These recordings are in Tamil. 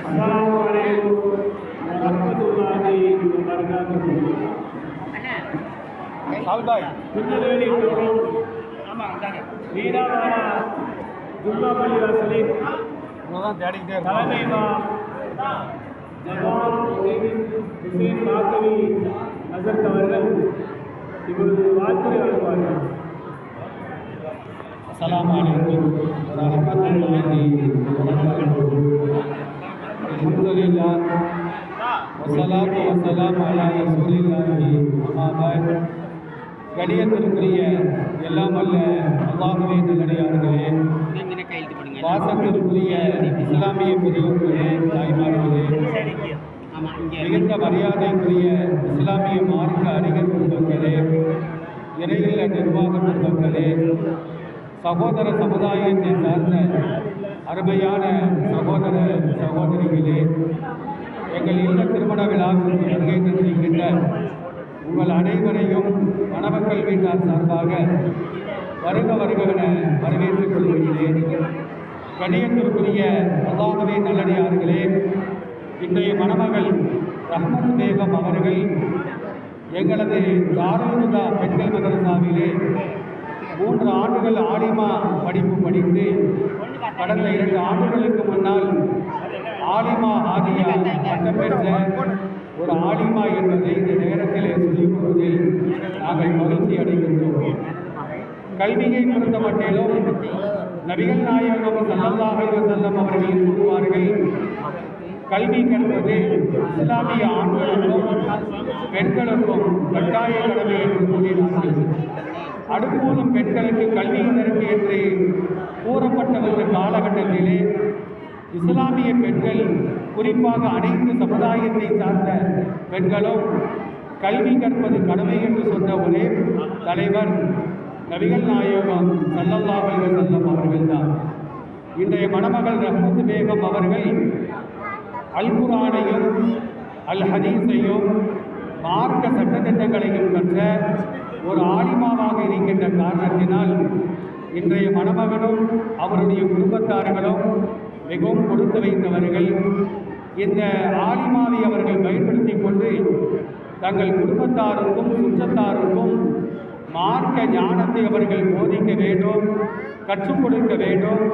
அஸ்லாம் வலைக்கும் ரஹமத்துல்லாஹி வபரகாத்துஹு சால்பாய் திருநெல்வேலி மாவட்டம் ஆமாம் வீராபாரா துர்கா பள்ளி வாசலில் தலைமை ஹுசேன் மாக்கவி அசர்த் அவர்கள் இப்பொழுது வாழ்த்துறை வழங்குவார்கள் அஸ்லாம் الحمد لله والصلاة والسلام على رسول الله أما بعد கணியத்திற்குரிய எல்லாம் அல்ல அல்லாஹுவே நல்லடியார்களே வாசத்திற்குரிய இஸ்லாமிய பெரியவர்களே தாய்மார்களே மிகுந்த மரியாதைக்குரிய இஸ்லாமிய மார்க்க அறிஞர் குடும்பங்களே இறையில்ல நிர்வாக குடும்பங்களே சகோதர சமுதாயத்தை சார்ந்த அருமையான சகோதர சகோதரிகளே எங்கள் இல்ல திருமண விழாவிற்கு வருகை தந்திருக்கின்ற உங்கள் அனைவரையும் மணமக்கள் வீட்டார் சார்பாக வருக வருகவென வரவேற்றுக் கொள்கிறேன். கணியத்திற்குரிய அல்லாதவே நல்லடியார்களே இன்றைய மணமகள் ரஹ்மத் பேகம் அவர்கள் எங்களது தாரூருதா பெண்கள் மதரசாவிலே மூன்று ஆண்டுகள் ஆலிமா படிப்பு படித்து கடந்த இரண்டு ஆண்டுகளுக்கு முன்னால் ஆலிமா ஆதியா பட்டம் பெற்ற ஒரு ஆலிமா என்பதை இந்த நேரத்திலே சொல்லிக் கொள்வதில் நாங்கள் மகிழ்ச்சி அடைகின்றோம். கல்வியை பொறுத்த மட்டிலும் நபிகள் நாயகம் சல்லல்லாஹு செல்லம் அவர்கள் கூறுவார்கள் கல்வி கற்பது இஸ்லாமிய ஆண்களுக்கும் பெண்களுக்கும் கட்டாய கடமை என்று கூறினார்கள் அடுப்பூதும் பெண்களுக்கு கல்வியினருக்கு என்று கூறப்பட்ட ஒரு காலகட்டத்திலே இஸ்லாமிய பெண்கள் குறிப்பாக அனைத்து சமுதாயத்தை சார்ந்த பெண்களும் கல்வி கற்பது கடமை என்று சொன்ன ஒரே தலைவர் நபிகள் நாயகம் சல்லல்லாஹு செல்லம் அவர்கள் அவர்கள்தான். இன்றைய மணமகள் ரஹ்மத் பேகம் அவர்கள் அல் குரானையும் அல் ஹதீஸையும் மார்க்க சட்டத்திட்டங்களையும் கற்ற ஒரு ஆலிமாவாக இருக்கின்ற காரணத்தினால் இன்றைய மணமகனும் அவருடைய குடும்பத்தார்களும் மிகவும் கொடுத்து வைத்தவர்கள். இந்த ஆலிமாவை அவர்கள் பயன்படுத்தி கொண்டு தங்கள் குடும்பத்தாருக்கும் சுற்றத்தாருக்கும் மார்க்க ஞானத்தை அவர்கள் போதிக்க வேண்டும் கற்றுக் கொடுக்க வேண்டும்.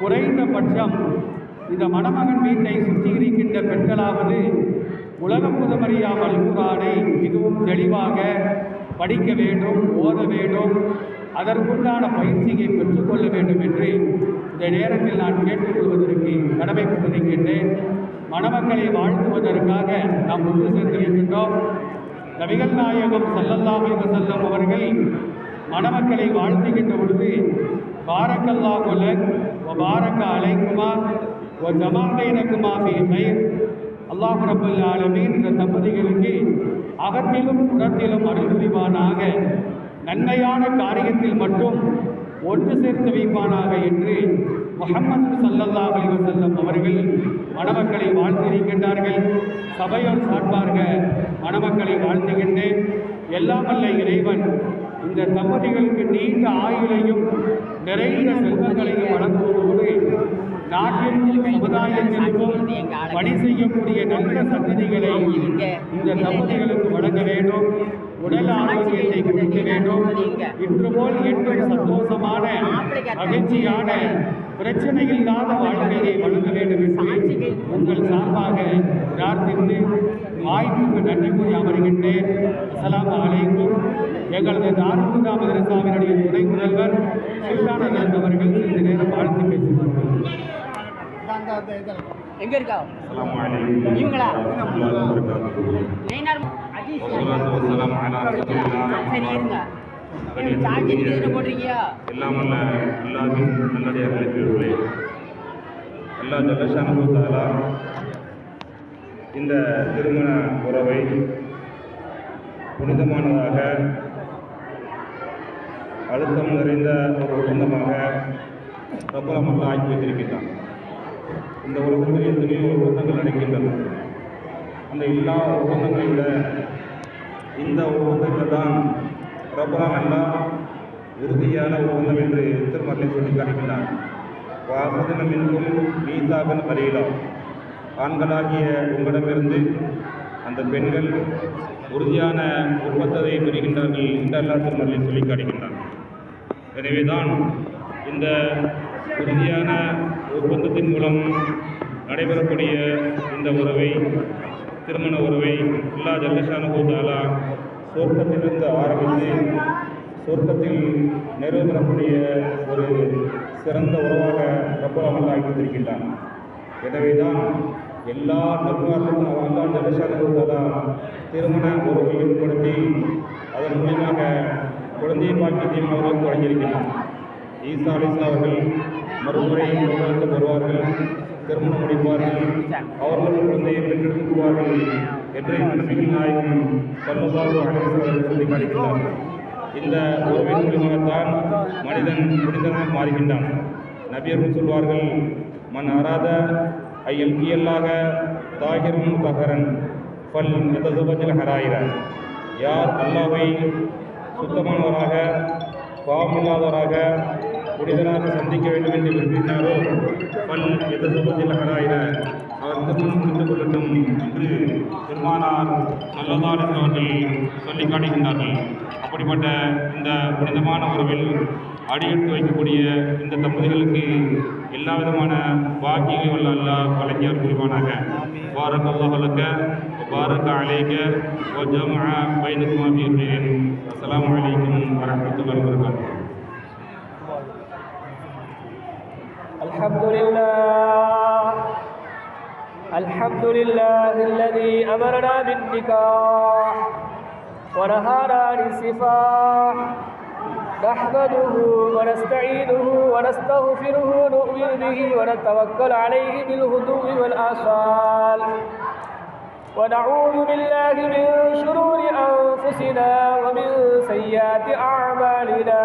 குறைந்தபட்சம் இந்த மணமகன் வீட்டை சுற்றி இருக்கின்ற பெண்களாவது உலகம் புதமறியாமல் குரானை மிகவும் தெளிவாக படிக்க வேண்டும் ஓத வேண்டும் அதற்குண்டான பயிற்சியை பெற்றுக்கொள்ள வேண்டும் என்று இந்த நேரத்தில் நான் கேட்டுக்கொள்வதற்கு கடமைப்பட்டிருக்கின்றேன் மணமக்களை வாழ்த்துவதற்காக நாம் ஒன்று சேர்ந்திருக்கின்றோம். நபிகள் நாயகம் சல்லல்லாஹு அலைஹி அவர்கள் மணமக்களை வாழ்த்துகின்ற பொழுது பாரக்கல்லா லக் பாரக்க அலைக்குமா ஒரு ஜமாபைனக்குமா ஃபீ கைர். அல்லாஹ் ரப்பல் ஆலமீன் இந்த தம்பதிகளுக்கு அகத்திலும் புறத்திலும் அருள் புரிவானாக. நன்மையான காரியத்தில் மட்டும் ஒன்று சேர்த்து வைப்பானாக என்று முகமது சல்லல்லா அலைஹி வஸல்லம் அவர்கள் மணமக்களை வாழ்த்திருக்கின்றார்கள் சபையோர் சார்பாக மணமக்களை வாழ்த்துகின்றேன். எல்லாமல்ல இறைவன் இந்த தம்பதிகளுக்கு நீண்ட ஆயுளையும் நிறைந்த செல்வங்களையும் வழங்குவதோடு நாட்டிற்கும் சமுதாயத்திற்கும் பணி செய்யக்கூடிய நல்ல சந்ததிகளை இந்த தம்பதிகளுக்கு வழங்க வேண்டும். உடல் ஆரோக்கியத்தை கொடுக்க வேண்டும். இன்று போல் என்றும் சந்தோஷமான மகிழ்ச்சியான பிரச்சனை இல்லாத வாழ்க்கையை வழங்க வேண்டும் என்று உங்கள் சார்பாக பிரார்த்தித்து வாய்ப்புக்கு நன்றி கூறி அமர்கின்றேன். அஸ்ஸலாமு அலைக்கும். எங்களது தாருகுதா மதரசாவினுடைய துணை முதல்வர் சுல்தானந்தன் அவர்கள் இந்த நேரம் வாழ்த்து பேசுவார்கள். அந்த அந்த இதில் எங்கே இருக்கா? இவங்களா? நைனார் சரி இருங்க. இந்த திருமண உறவை புனிதமானதாக அழுத்தம் நிறைந்த ஒரு ஒப்பந்தமாக பிரபலமாக ஆக்கி வைத்திருக்கின்றான். இந்த உலகத்தில் எத்தனையோ ஒப்பந்தங்கள் நடக்கின்றன அந்த எல்லா ஒப்பந்தங்களை விட இந்த ஒப்பந்தத்தை தான் பிரபலம் எல்லாம் உறுதியான ஒப்பந்தம் என்று திருமலை சொல்லி காட்டுகின்றார். வாசதினம் என்றும் மீசாகன் வரையிலாம் ஆண்களாகிய உங்களிடமிருந்து அந்த பெண்கள் உறுதியான ஒப்பந்தத்தை பெறுகின்றார்கள் இந்த அல்லா திருமறையில் சொல்லி காட்டுகின்றார். எனவேதான் இந்த உறுதியான ஒப்பந்தத்தின் மூலம் நடைபெறக்கூடிய இந்த உறவை திருமண உறவை எல்லா ஜல்லஷானு தாலா சொர்க்கத்திலிருந்து ஆரம்பித்து சொர்க்கத்தில் நிறைவேறக்கூடிய ஒரு சிறந்த உறவாக ரப்பராமல் எனவே தான் எல்லா நபிமார்களும் அல்லா ஜல்லஷானு திருமண உறவை ஏற்படுத்தி அதன் மூலியமாக குழந்தை பாக்கியத்தையும் அவர்களுக்கு வழங்கியிருக்கிறார் ஈசா அலிஸ்லா அவர்கள் மறுமுறை உலகத்துக்கு வருவார்கள் திருமணம் முடிப்பார்கள் அவர்களும் குழந்தையை பெற்றெடுத்துவார்கள் என்று நபிகள் நாயகம் சல்லல்லாஹு அலைஹி சொல்லி இந்த உறவின் மூலியமாகத்தான் மனிதன் புனிதனாக மாறுகின்றான். நபியர்கள் சொல்வார்கள் மன் அராத ஐயல் கியல்லாக தாகிரும் தகரன் பல் மிதசுபஜல் ஹராயிர. யார் அல்லாவை சுத்தமானவராக பாவமில்லாதவராக புனிதராக சந்திக்க வேண்டும் என்று விரும்பினாரோ பல் எந்த சமூகத்திலகரா என அவர் திருமணம் புரிந்து கொள்ளட்டும் என்று பெருமானார் நல்லதார் அவர்கள் சொல்லி காட்டுகின்றார்கள். அப்படிப்பட்ட இந்த புனிதமான உறவில் அடியெடுத்து வைக்கக்கூடிய இந்த தம்பதிகளுக்கு எல்லா விதமான பாக்கியங்களை வல்ல அல்லா வழங்கியார் புரிவானாக. பாரக் அல்லாஹலுக்க பாரக் அலைக ஓ ஜமா பைனகுமாபி அஸ்லாம் வலைக்கம் வரமத்துல்லாஹ் வரகாத்து الحمد لله. الحمد لله الذي أمرنا بالنكاح ونهانا عن السفاح نحمده ونستعينه ونستغفره نؤمن به ونتوكل عليه بالهدوء والآصال. ونعوذ بالله من شرور أنفسنا ومن سيئات أعمالنا.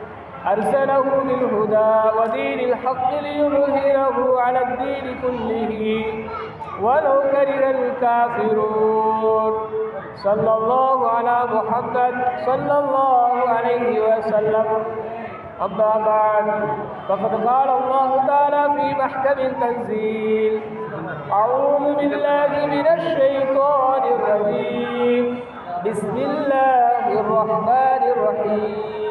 أرسله بالهدى ودين الحق ليظهره على الدين كله. ولو كره الكافرون. صلى الله على محمد صلى الله عليه وسلم. أما بعد فقد قال الله تعالى في محكم التنزيل أعوذ بالله من الشيطان الرجيم. بسم الله الرحمن الرحيم.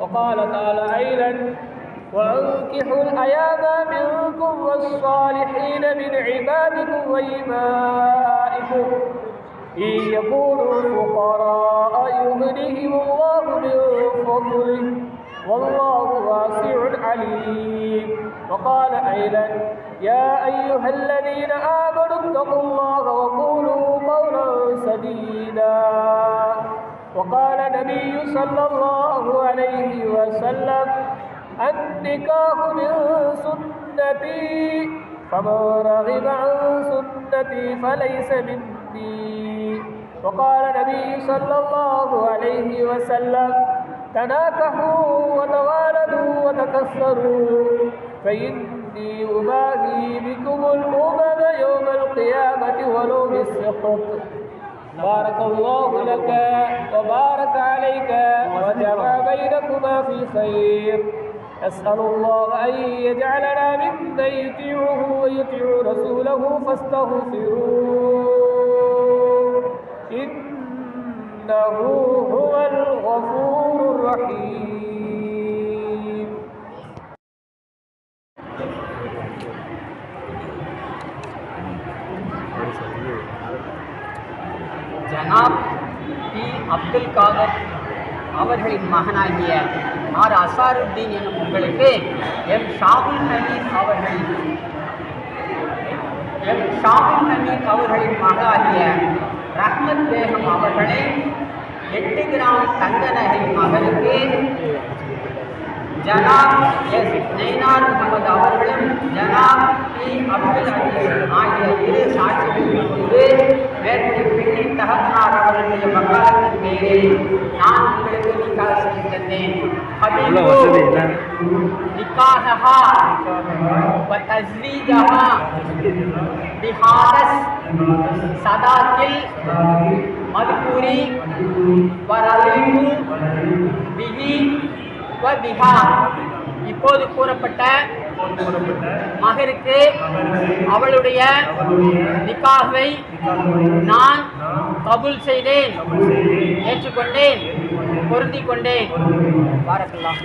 وقال تعالى أيضا وأنكحوا الأيام منكم والصالحين من عبادكم وإمائكم إن يكونوا فقراء يغنيهم الله من فضله والله واسع عليم. وقال أيضا يا أيها الذين آمنوا اتقوا الله وقولوا قولا سديدا. وقال النبي صلى الله عليه وسلم النكاح من سنتي فمن رغب عن سنتي فليس مني. وقال النبي صلى الله عليه وسلم تناكحوا وتوالدوا وتكسروا فإني أباهي بكم الأمم يوم القيامة ولو بالسقط بارك الله لك وبارك عليك وجمع بينكما في خير. أسأل الله أن يجعلنا ممن يطيعه ويطيع رسوله فاستغفروه. إنه மகனாகிய ஆர் அசாருத்தீன் எனும் உங்களுக்கு எம் ஷாகுல் நவீன் அவர்களின் எம் ஷாகுல் நவீன் அவர்களின் மகளாகிய ரஹ்மத் பேகம் அவர்களை எட்டு கிராம் தங்க நகை மகனுக்கு ஜனாப் எஸ் நெய்னார் முகமது அவர்களும் ஜனாப் பி அப்துல் அஜீஸ் ஆகிய இரு சாட்சிகளின் முன்பு மேற்கு பெண்ணின் தகப்பனார் அவர்களுடைய வக்காலத்தின் பேரில் நான் உங்களுக்கு நிக்காக செய்து தந்தேன் நிக்காகஹா வ தஸ்வீஜஹா பிஹாரஸ் சதாக்கில் மதுபூரி வரலிகு பிஹி இப்போது கூறப்பட்ட மகருக்கு அவளுடைய நிக்காகை நான் கபூல் செய்தேன் ஏற்றுக்கொண்டேன் பொருந்திக் கொண்டேன் பாரக்கல்லாஹ்